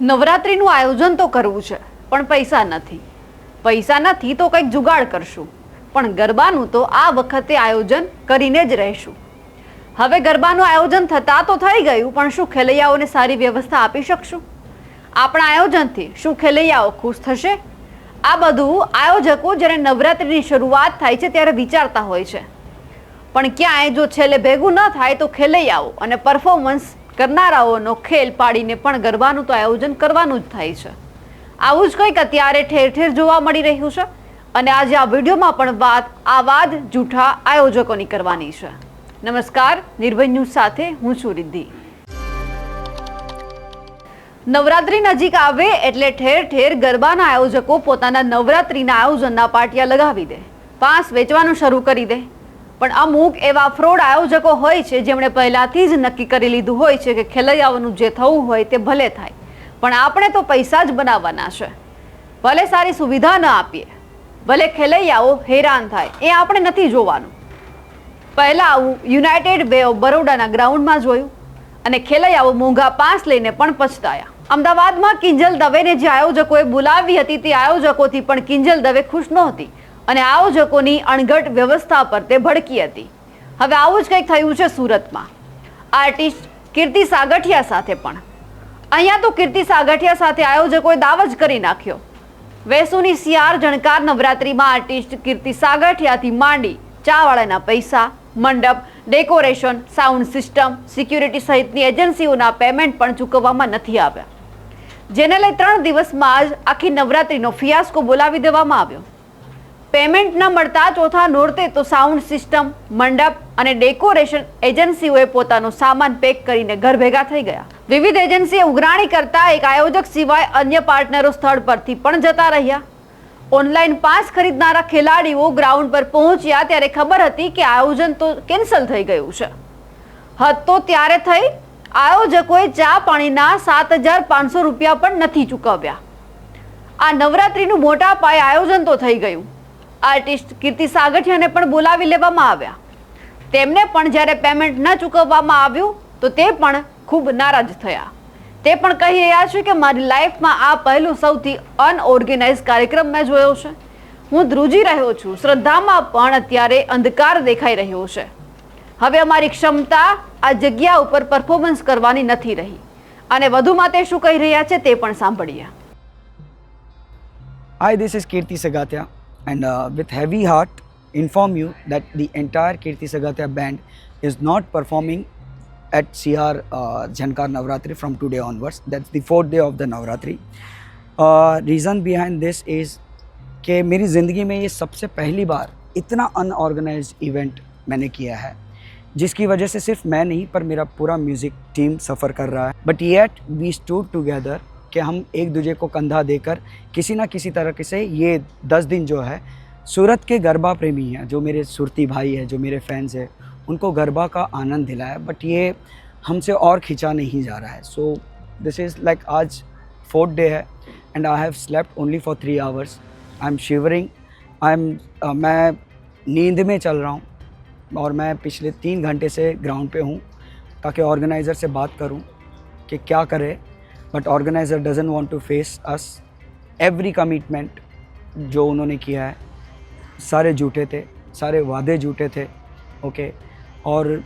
નવરાત્રિનું આયોજન તો કરવું છે, પણ પૈસા નથી. પૈસા નથી તો કંઈક જુગાડ કરશું. પણ ગરબાનું તો આ વખતે આયોજન કરીને જ રહેશું. હવે ગરબાનું આયોજન થતાં તો થઈ ગયું, પણ શું ખેલૈયાઓને સારી વ્યવસ્થા આપી શકશું? આપણા આયોજનથી શું ખેલૈયાઓ ખુશ થશે? આ બધું આયોજકો જ્યારે નવરાત્રિની શરૂઆત થાય છે ત્યારે વિચારતા હોય છે. પણ ક્યાંય જો છેલ્લે ભેગું ન થાય તો ખેલૈયાઓ અને પરફોર્મન્સ કરનારાઓનો ખેલ પાડીને પણ ગરબાનું તો આયોજન કરવાનું જ થાય છે. આવું જ કંઈક અત્યારે ઠેર ઠેર જોવા મળી રહ્યું છે અને આજે આ વિડીયોમાં પણ વાત આ વાત જૂઠા આયોજકોની કરવાની છે. નમસ્કાર, નિર્ભય ન્યૂઝ સાથે હું છું રિદ્ધિ. નવરાત્રી નજીક આવે એટલે ઠેર ઠેર ગરબાના આયોજકો પોતાના નવરાત્રીના આયોજનના પાટિયા લગાવી દે. પાસ વેચવાનું શરૂ કરી દે. પણ અમુક એવા ફ્રોડ આયોજકો હોય છે, જેમણે પહેલાથી જ નક્કી કરી લીધું હોય છે કે ખેલૈયાઓનું જે થવું હોય તે ભલે થાય. પણ આપણે તો પૈસા જ બનાવવાના છે. ભલે સારી સુવિધા ન આપીએ, ભલે ખેલૈયાઓ હેરાન થાય, એ આપણે નથી જોવાનું. પહેલાં આવું યુનાઇટેડ વે ઓફ બરોડાના ગ્રાઉન્ડમાં જોયું અને ખેલૈયાઓ મોંઘા પાસ લઈને પણ પછતાયા. અમદાવાદમાં કિંજલ દવેને જે આયોજકોએ બોલાવી હતી તે આયોજકોથી પણ કિંજલ દવે ખુશ નહોતી. અને આયોજકોની અણઘટ વ્યવસ્થા પર તે ભડકી હતી. હવે આવું જ કંઈક થયું છે સુરતમાં. આર્ટિસ્ટ કીર્તિ સાગઠિયા સાથે પણ. અહીંયા તો કીર્તિ સાગઠિયા સાથે આયોજકોએ દાવ જ કરી નાખ્યો. વેસુની સિયાર જણકાર નવરાત્રીમાં આર્ટિસ્ટ કીર્તિ સાગઠિયાથી માંડી ચાવાળાના પૈસા, મંડપ, ડેકોરેશન, સાઉન્ડ સિસ્ટમ, સિક્યુરિટી સહિતની એજન્સીઓના પેમેન્ટ પણ ચૂકવવામાં નથી આવ્યા. જેને લઈ ત્રણ દિવસમાં જ આખી નવરાત્રીનો ફિયાસ્કો બોલાવી દેવામાં આવ્યો. પેમેન્ટ ન મળતા ચોથા નોરતે તો સાઉન્ડ સિસ્ટમ, મંડપ અને ડેકોરેશન એજન્સીઓએ પોતાનો સામાન પેક કરીને ઘર ભેગા થઈ ગયા. વિવિધ એજન્સીએ ઉઘરાણી કરતા એક આયોજક સિવાય અન્ય પાર્ટનરો સ્થળ પરથી પણ જતા રહ્યા. ઓનલાઈન પાસ ખરીદનારા ખેલાડીઓ ગ્રાઉન્ડ પર પહોંચ્યા ત્યારે ખબર હતી કે આયોજન તો કેન્સલ થઈ ગયું છે. હદ તો ત્યારે થઈ, આયોજકોએ ચા પાણીના સાત હજાર પાંચસો રૂપિયા પણ નથી ચૂકવ્યા. આ નવરાત્રીનું મોટા પાયે આયોજન તો થઈ ગયું. આર્ટિસ્ટ કીર્તિ સાગઠિયાને પણ બોલાવી લેવામાં આવ્યા. તેમને પણ જ્યારે પેમેન્ટ ન ચૂકવવામાં આવ્યું તો તે પણ ખૂબ નારાજ થયા. તે પણ કહી રહ્યા છે કે મારી લાઈફમાં આ પહેલું સૌથી અનઓર્ગેનાઇઝ કાર્યક્રમ મેં જોયો છે. હું ધ્રુજી રહ્યો છું. શ્રદ્ધામાં પણ અત્યારે અંધકાર દેખાઈ રહ્યો છે. હવે અમારી ક્ષમતા આ જગ્યા ઉપર પરફોર્મન્સ કરવાની નથી રહી. અને વધુમાં તે શું કહી રહ્યા છે તે પણ સાંભળીએ. Hi this is Kirti Sagatia, and uh, with heavy heart, inform you that the entire Kirti Sagatia band is not performing at CR uh, Jhankar Navratri from today onwards. That's the fourth day of the Navratri. Uh, reason behind this is कि मेरी ज़िंदगी में ये सबसे पहली बार इतना unorganised event मैंने किया है जिसकी वजह से सिर्फ़ मैं नहीं पर मेरा पूरा म्यूज़िक टीम सफ़र कर रहा है but yet we stood together कि हम एक दूसरे को कंधा देकर किसी ना किसी तरह से ये दस दिन जो है, सूरत के गरबा प्रेमी हैं, जो मेरे सुरती भाई हैं, जो मेरे फैंस हैं, उनको गरबा का आनंद दिलाया बट ये हमसे और खींचा नहीं जा रहा है। सो दिस इज़ लाइक आज फोर्थ डे है and I have slept only for three hours I am shivering I am मैं नींद में चल रहा हूँ, और मैं पिछले तीन घंटे से ग्राउंड पे हूँ, ताकि ऑर्गेनाइज़र से बात करूँ कि क्या करे। But organiser doesn't want to face us every commitment जो उन्होंने किया है, सारे झूठे थे, सारे वादे झूठे थे ओके okay? और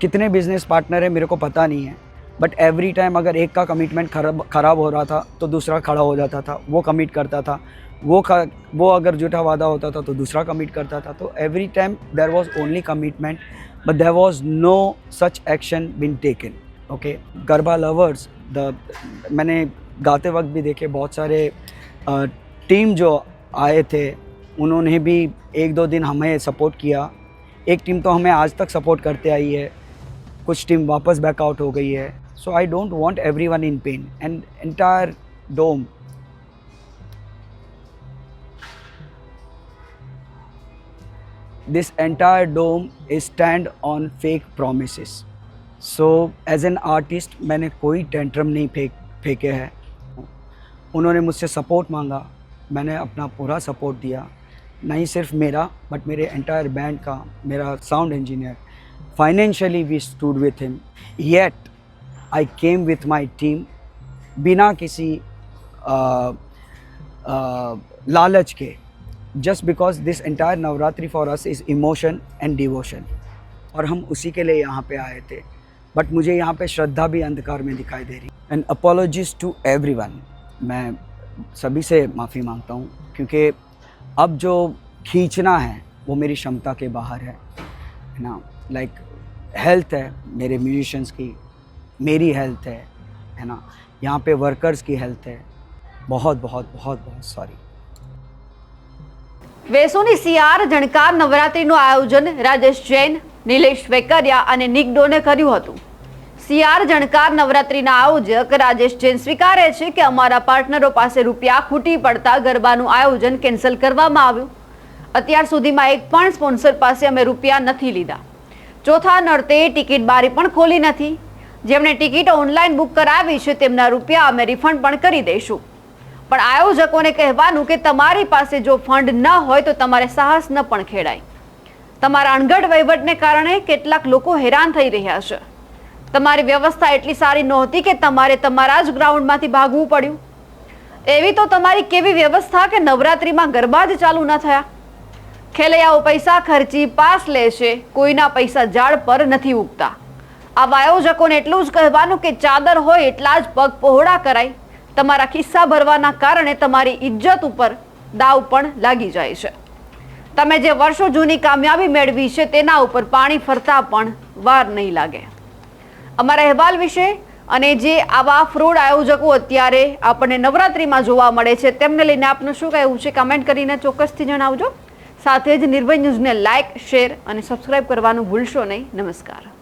कितने बिज़नेस पार्टनर है, मेरे को पता नहीं है। बट एवरी टाइम अगर एक का कमिटमेंट खराब खराब हो रहा था तो दूसरा खड़ा हो जाता था, वो कमिट करता था। वो वो अगर झूठा वादा होता था तो दूसरा कमिट करता था। तो every time there was only commitment but there was no such action been taken okay garba lovers the मैंने गाते वक्त भी देखे बहुत सारे टीम जो आए थे, उन्होंने भी एक दो दिन हमें सपोर्ट किया। एक टीम तो हमें आज तक सपोर्ट करते आई है। कुछ टीम वापस बैकआउट हो गई है। So I don't want everyone in pain and entire dome this entire dome is stand on fake promises. So as an artist मैंने कोई टेंट्रम नहीं फेंक, फेंके हैं। उन्होंने मुझसे सपोर्ट मांगा। मैंने अपना पूरा सपोर्ट दिया। नहीं सिर्फ़ मेरा बट मेरे एंटायर बैंड का, मेरा sound engineer financially we stood with him yet I came with my team बिना किसी लालच के। Just because this entire Navratri for us is emotion and devotion और हम उसी के लिए यहाँ पे आए थे। बट मुझे यहाँ पे श्रद्धा भी अंधकार में दिखाई दे रही एंड अपोलॉजिज टू एवरी मैं सभी से माफ़ी मांगता हूँ क्योंकि अब जो खींचना है वो मेरी क्षमता के बाहर है है ना लाइक हेल्थ है मेरे म्यूजिशंस की मेरी हेल्थ है है ना यहाँ पे वर्कर्स की हेल्थ है बहुत बहुत बहुत बहुत सॉरी વેસુની સિયાર જણકાર નવરાત્રીનું આયોજન રાજેશ જૈન નિલેશ વેકરિયા અને નિક ડોને કર્યું હતું. સીઆર જણકાર નવરાત્રીના આયોજક રાજેશ જૈન સ્વીકારે છે કે અમારા પાર્ટનરો પાસે રૂપિયા ખૂટી પડતા ગરબાનું આયોજન કેન્સલ કરવામાં આવ્યું. અત્યાર સુધીમાં એક પણ સ્પોન્સર પાસે અમે રૂપિયા નથી લીધા. ચોથા નર્તે ટિકિટ બારી પણ ખોલી નથી. જેમણે ટિકિટ ઓનલાઈન બુક કરાવી છે તેમના રૂપિયા અમે રિફંડ પણ કરી દઈશું. પણ આયોજકોને કહેવાનું કે તમારી પાસે જો ફંડ ન હોય તો તમારે સાહસ ન પણ ખેડાય. તમારા અણઘડ વહીવટને કારણે કેટલાક લોકો હેરાન થઈ રહ્યા છે. તમારી વ્યવસ્થા એટલી સારી નહોતી કે તમારે તમારા જ ગ્રાઉન્ડમાંથી ભાગવું પડ્યું. એવી તો તમારી કેવી વ્યવસ્થા કે નવરાત્રિમાં ગરબા જ ચાલુ ન થયા? ખેલૈયાઓ પૈસા ખર્ચી પાસ લે છે, કોઈના પૈસા ઝાડ પર નથી ઉગતા. આવા આયોજકોને એટલું જ કહેવાનું કે ચાદર હોય એટલા જ પગ પહોળા કરાય. તમારા ખિસ્સા ભરવાના કારણે તમારી ઇજ્જત ઉપર દાવ પણ લાગી જાય છે. તમે જે વર્ષો જૂની કામયાબી મેળવી છે, તેના ઉપર પાણી ફરતા પણ વાર નહીં લાગે. અમારા અહેવાલ વિશે અને જે આવા ફ્રોડ આયોજકો અત્યારે આપણને નવરાત્રિમાં જોવા મળે છે, તેમને લઈને આપનું શું કહેવું છે કમેન્ટ કરીને ચોક્કસથી જણાવજો. સાથે જ નિર્ભય ન્યૂઝને લાઇક શેર અને સબસ્ક્રાઇબ કરવાનું ભૂલશો નહીં. નમસ્કાર.